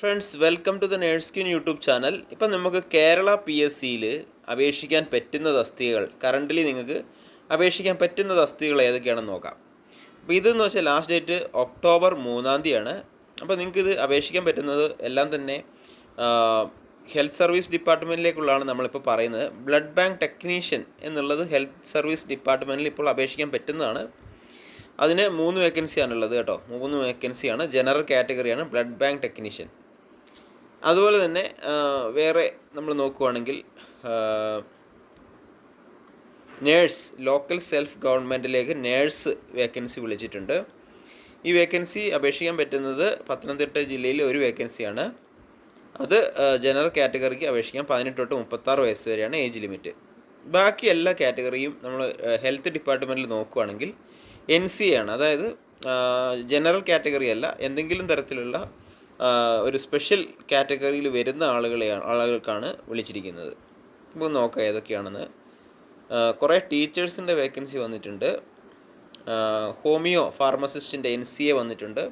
Friends welcome to the nurse queen YouTube channel ഇപ്പം നമുക്ക് Kerala P S സിയിൽ അപേക്ഷിക്കാൻ പറ്റുന്ന തസ്തികകൾ കറന്റലി നിങ്ങൾക്ക് അപേക്ഷിക്കാൻ പറ്റുന്ന തസ്തികകൾ ഏതൊക്കെയാണെന്ന് നോക്കാം. അപ്പോൾ ഇതെന്ന് വെച്ചാൽ ലാസ്റ്റ് ഡേറ്റ് ഒക്ടോബർ മൂന്നാം തീയതിയാണ്. അപ്പോൾ നിങ്ങൾക്ക് ഇത് അപേക്ഷിക്കാൻ പറ്റുന്നത് എല്ലാം തന്നെ ഹെൽത്ത് സർവീസ് ഡിപ്പാർട്ട്മെന്റിലേക്കുള്ളതാണ് നമ്മളിപ്പോൾ പറയുന്നത്. ബ്ലഡ് ബാങ്ക് ടെക്നീഷ്യൻ എന്നുള്ളത് ഹെൽത്ത് സർവീസ് ഡിപ്പാർട്ട്മെന്റിൽ ഇപ്പോൾ അപേക്ഷിക്കാൻ പറ്റുന്നതാണ്. അതിന് മൂന്ന് വേക്കൻസിയാണുള്ളത് കേട്ടോ. മൂന്ന് വേക്കൻസിയാണ് ജനറൽ കാറ്റഗറിയാണ് ബ്ലഡ് ബാങ്ക് ടെക്നീഷ്യൻ അതുപോലെ തന്നെ വേറെ നമ്മൾ നോക്കുവാണെങ്കിൽ നേഴ്സ് ലോക്കൽ സെൽഫ് ഗവൺമെന്റിലേക്ക് നേഴ്സ് വേക്കൻസി വിളിച്ചിട്ടുണ്ട്. ഈ വേക്കൻസി അപേക്ഷിക്കാൻ പറ്റുന്നത് പത്തനംതിട്ട ജില്ലയിൽ ഒരു വേക്കൻസിയാണ്. അത് ജനറൽ കാറ്റഗറിക്ക് അപേക്ഷിക്കാൻ പതിനെട്ട് തൊട്ട് മുപ്പത്താറ് വയസ്സ് വരെയാണ് ഏജ് ലിമിറ്റ്. ബാക്കി എല്ലാ കാറ്റഗറിയും നമ്മൾ ഹെൽത്ത് ഡിപ്പാർട്ട്മെന്റിൽ നോക്കുവാണെങ്കിൽ എൻ സി ആണ്. അതായത് ജനറൽ കാറ്റഗറി അല്ല എന്തെങ്കിലും തരത്തിലുള്ള ഒരു സ്പെഷ്യൽ കാറ്റഗറിയിൽ വരുന്ന ആളുകളെയാണ് ആളുകൾക്കാണ് വിളിച്ചിരിക്കുന്നത്. ഇപ്പം നോക്കാം ഏതൊക്കെയാണെന്ന്. കുറേ ടീച്ചേഴ്സിന്റെ വേക്കൻസി വന്നിട്ടുണ്ട്. ഹോമിയോ ഫാർമസിസ്റ്റിന്റെ എൻ സി എ വന്നിട്ടുണ്ട്.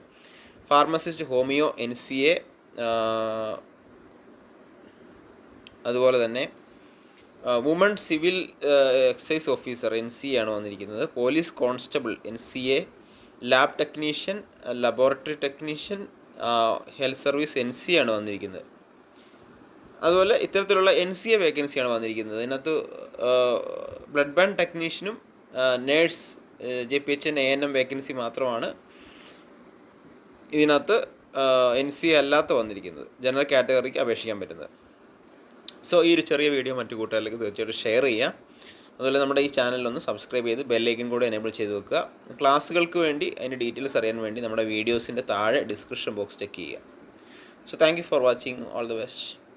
Pharmacist homeo N C A അതുപോലെ തന്നെ woman civil excise officer N C ആണ് വന്നിരിക്കുന്നത്. Police constable N C A lab technician laboratory technician health service N C ആണ് വന്നിരിക്കുന്നത്. അതുപോലെ ഇത്തരത്തിലുള്ള എൻ സി എ വേക്കൻസിയാണ് വന്നിരിക്കുന്നത്. അതിനകത്ത് blood bank ടെക്നീഷ്യനും nurse J P H N A N M vacancy മാത്രമാണ് ഇതിനകത്ത് എൻ സി എ അല്ലാത്ത വന്നിരിക്കുന്നത്. ജനറൽ കാറ്റഗറിക്ക് അപേക്ഷിക്കാൻ പറ്റുന്നത്. സോ ഈ ഒരു ചെറിയ വീഡിയോ മറ്റു കൂട്ടുകാരിലേക്ക് തീർച്ചയായിട്ടും ഷെയർ ചെയ്യാം. അതുപോലെ നമ്മുടെ ഈ ചാനലൊന്ന് സബ്സ്ക്രൈബ് ചെയ്ത് ബെല്ലൈക്കൻ കൂടെ എനേബിൾ ചെയ്ത് വെക്കുക. ക്ലാസ്സുകൾക്ക് വേണ്ടി അതിന്റെ ഡീറ്റെയിൽസ് അറിയാൻ വേണ്ടി നമ്മുടെ വീഡിയോസിന്റെ താഴെ ഡിസ്ക്രിപ്ഷൻ ബോക്സ് ചെക്ക് ചെയ്യുക. So thank for watching all the best